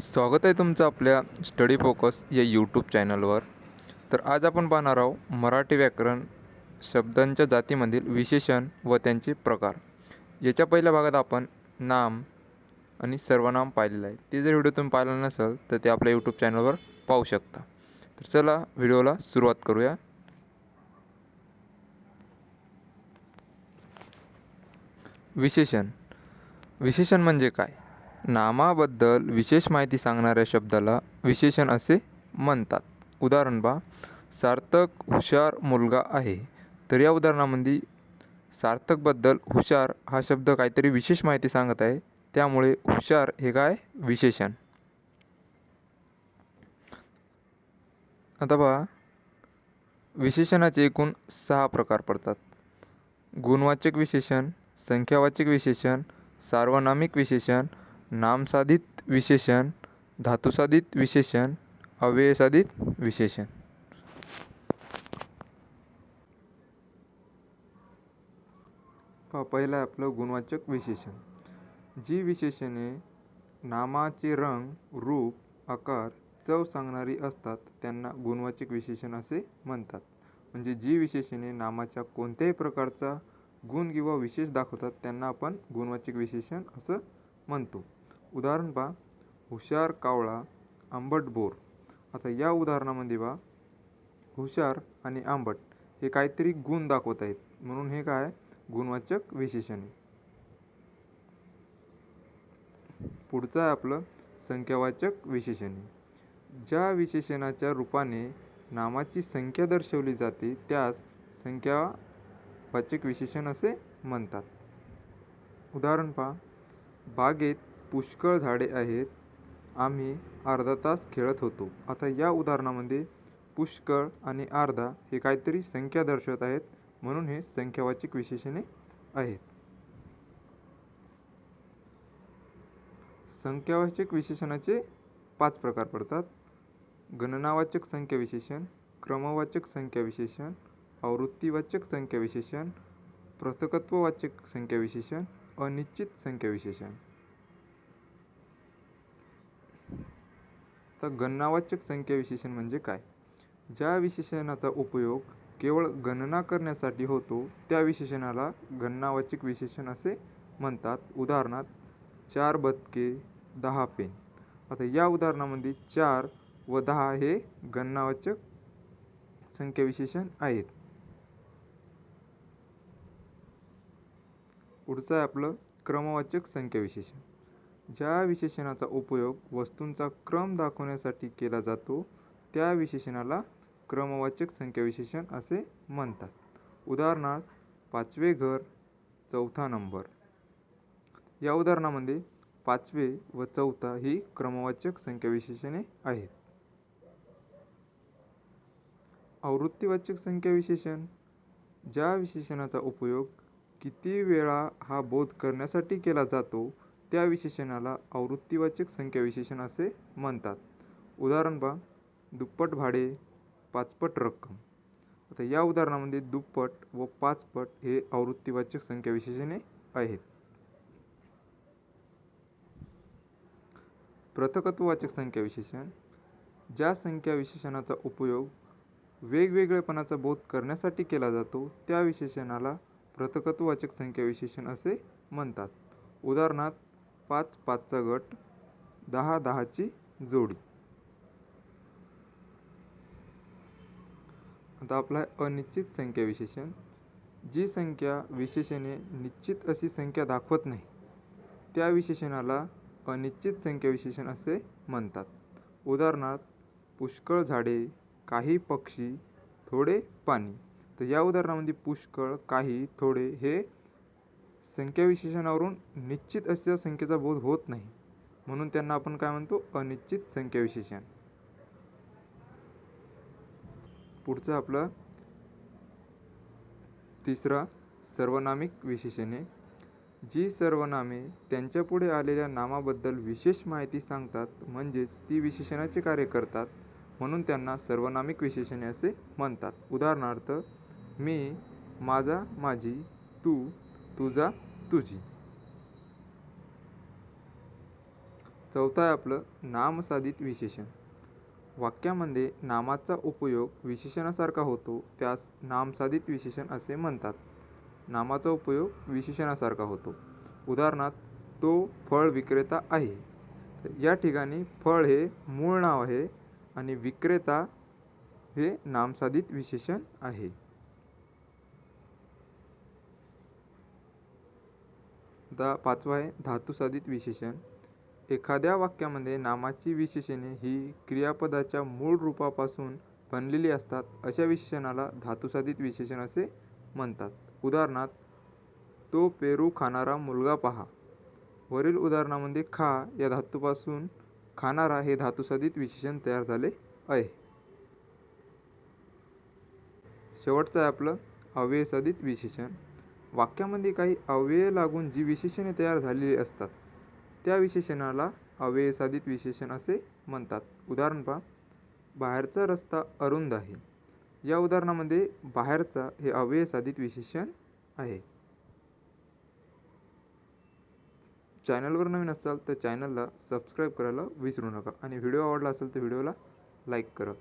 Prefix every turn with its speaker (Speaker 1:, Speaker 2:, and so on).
Speaker 1: स्वागत आहे तुमचं आपल्या स्टडी फोकस या यूट्यूब चॅनलवर. तर आज आपण पाहणार आहोत मराठी व्याकरण शब्दांच्या जातीमधील विशेषण व त्यांचे प्रकार. याच्या पहिल्या भागात आपण नाम आणि सर्वनाम पाहिलेलं आहे. ते जर व्हिडिओ तुम्ही पाहिला नसेल तर ते आपल्या यूट्यूब चॅनलवर पाहू शकता. तर चला व्हिडिओला सुरुवात करूया. विशेषण. विशेषण म्हणजे काय? नामाबद्दल विशेष माहिती सांगणाऱ्या शब्दाला विशेषण असे म्हणतात. उदाहरण पहा. सार्थक हुशार मुलगा आहे. तर या उदाहरणामध्ये सार्थकबद्दल हुशार हा शब्द काहीतरी विशेष माहिती सांगत आहे. त्यामुळे हुशार हे काय? विशेषण. आता पहा. विशेषणाचे एकूण सहा प्रकार पडतात. गुणवाचक विशेषण संख्यावाचक विशेषण सार्वनामिक विशेषण नामसाधित विशेषण धातुसाधित विशेषण अव्ययसाधित विशेषण. पहा पहिलं आहे आपलं गुणवाचक विशेषण. जी विशेषणे नामाचे रंग रूप आकार चव सांगणारी असतात त्यांना गुणवाचक विशेषण असे म्हणतात. म्हणजे जी विशेषणे नामाच्या कोणत्याही प्रकारचा गुण किंवा विशेष दाखवतात त्यांना आपण गुणवाचक विशेषण असं म्हणतो. उदाहरण पहा. हुशार कावळा आंबट बोर. आता या उदाहरणामध्ये पहा. हुशार आणि आंबट हे काहीतरी गुण दाखवत आहेत. म्हणून हे काय? गुणवाचक विशेषण आहे. पुढचं आहे आपलं संख्यावाचक विशेषणे. ज्या विशेषणाच्या रूपाने नामाची संख्या दर्शवली जाते त्यास संख्यावाचक विशेषण असे म्हणतात. उदाहरण पहा. बागेत पुष्कळ झाडे आहेत. आम्ही अर्धा तास खेळत होतो. आता या उदाहरणामध्ये पुष्कळ आणि अर्धा हे काहीतरी संख्या दर्शवत आहेत. म्हणून हे संख्यावाचक विशेषणे आहेत. संख्यावाचक विशेषणाचे पाच प्रकार पडतात. गणनावाचक संख्या विशेषण क्रमवाचक संख्या विशेषण आवृत्तीवाचक संख्या विशेषण पृथकत्ववाचक संख्या विशेषण अनिश्चित संख्या विशेषण. आता गणनावाचक संख्या विशेषण म्हणजे काय? ज्या विशेषणाचा उपयोग केवळ गणना करण्यासाठी होतो त्या विशेषणाला गणनावाचक विशेषण असे म्हणतात. उदाहरणार्थ चार बदके दहा पेन. आता या उदाहरणामध्ये चार व दहा हे गणनावाचक संख्या विशेषण आहेत. पुढचं आहे आपलं क्रमवाचक संख्या विशेषण. ज्या विशेषणाचा उपयोग वस्तूंचा क्रम दाखवण्यासाठी केला जातो त्या विशेषणाला क्रमवाचक संख्या विशेषण असे म्हणतात. उदाहरणार्थ पाचवे घर चौथा नंबर. या उदाहरणामध्ये पाचवे व चौथा ही क्रमवाचक संख्या विशेषणे आहेत. आवृत्तीवाचक संख्या विशेषण. ज्या विशेषणाचा उपयोग किती वेळा हा बोध करण्यासाठी केला जातो त्या विशेषणाला आवृत्तीवाचक संख्या विशेषण असे म्हणतात. उदाहरण पहा. दुप्पट भाडे पाचपट रक्कम. आता या उदाहरणामध्ये दुप्पट व पाचपट हे आवृत्तीवाचक संख्या विशेषणे आहेत. प्रथकत्ववाचक संख्या विशेषण. ज्या संख्या विशेषणाचा उपयोग वेगवेगळेपणाचा बोध करण्यासाठी केला जातो त्या विशेषणाला प्रथकत्ववाचक संख्या विशेषण असे म्हणतात. उदाहरणार्थ पाच पाचचा गट दहा दहाची जोडी. आता आपला अनिश्चित संख्या विशेषण. जी संख्या विशेषणे निश्चित अशी संख्या दाखवत नाही त्या विशेषणाला अनिश्चित संख्या विशेषण असे म्हणतात. उदाहरणार्थ पुष्कळ झाडे काही पक्षी थोडे पाणी. तर या उदाहरणामध्ये पुष्कळ काही थोडे हे संख्या विशेषणावरून निश्चित अशा संख्येचा बोध होत नाही. म्हणून त्यांना आपण काय म्हणतो? अनिश्चित संख्या विशेषण पुढचं आपलं तिसरा सर्वनामिक विशेषणे जी सर्वनामे त्यांच्यापुढे आलेल्या नामाबद्दल विशेष माहिती सांगतात म्हणजेच ती विशेषणाचे कार्य करतात म्हणून त्यांना सर्वनामिक विशेषणे असे म्हणतात. उदाहरणार्थ मी माझा माझी तू तुझा तुझी. चौथं आहे आपलं नामसाधित विशेषण. वाक्यामध्ये नामाचा उपयोग विशेषणासारखा होतो त्यास नामसाधित विशेषण असे म्हणतात. नामाचा उपयोग विशेषणासारखा होतो. उदाहरणार्थ तो फळ विक्रेता आहे. या ठिकाणी फळ हे मूळ नाव आहे आणि विक्रेता हे नामसाधित विशेषण आहे. दा पाचवा आहे धातुसाधित विशेषण. एखाद्या वाक्यामध्ये नामाची विशेषणे ही क्रियापदाच्या मूळ रूपापासून बनलेली असतात अशा विशेषणाला धातुसाधित विशेषण असे म्हणतात. उदाहरणार्थ तो पेरू खाणारा मुलगा पहा. वरील उदाहरणामध्ये खा या धातूपासून खाणारा हे धातुसाधित विशेषण तयार झाले आहे. शेवटचं आहे आपलं अव्ययसाधित विशेषण. वाक्यामध्ये काही अव्यय लागून जी विशेषणे तयार झालेली असतात त्या विशेषणाला अव्ययसाधित विशेषण असे म्हणतात. उदाहरण पहा. बाहेरचा रस्ता अरुंद आहे. या उदाहरणामध्ये बाहेरचा हे अव्ययसाधित विशेषण आहे. चॅनलवर नवीन असाल तर चॅनलला सबस्क्राईब करायला विसरू नका आणि व्हिडिओ आवडला असेल तर व्हिडिओला लाईक करा.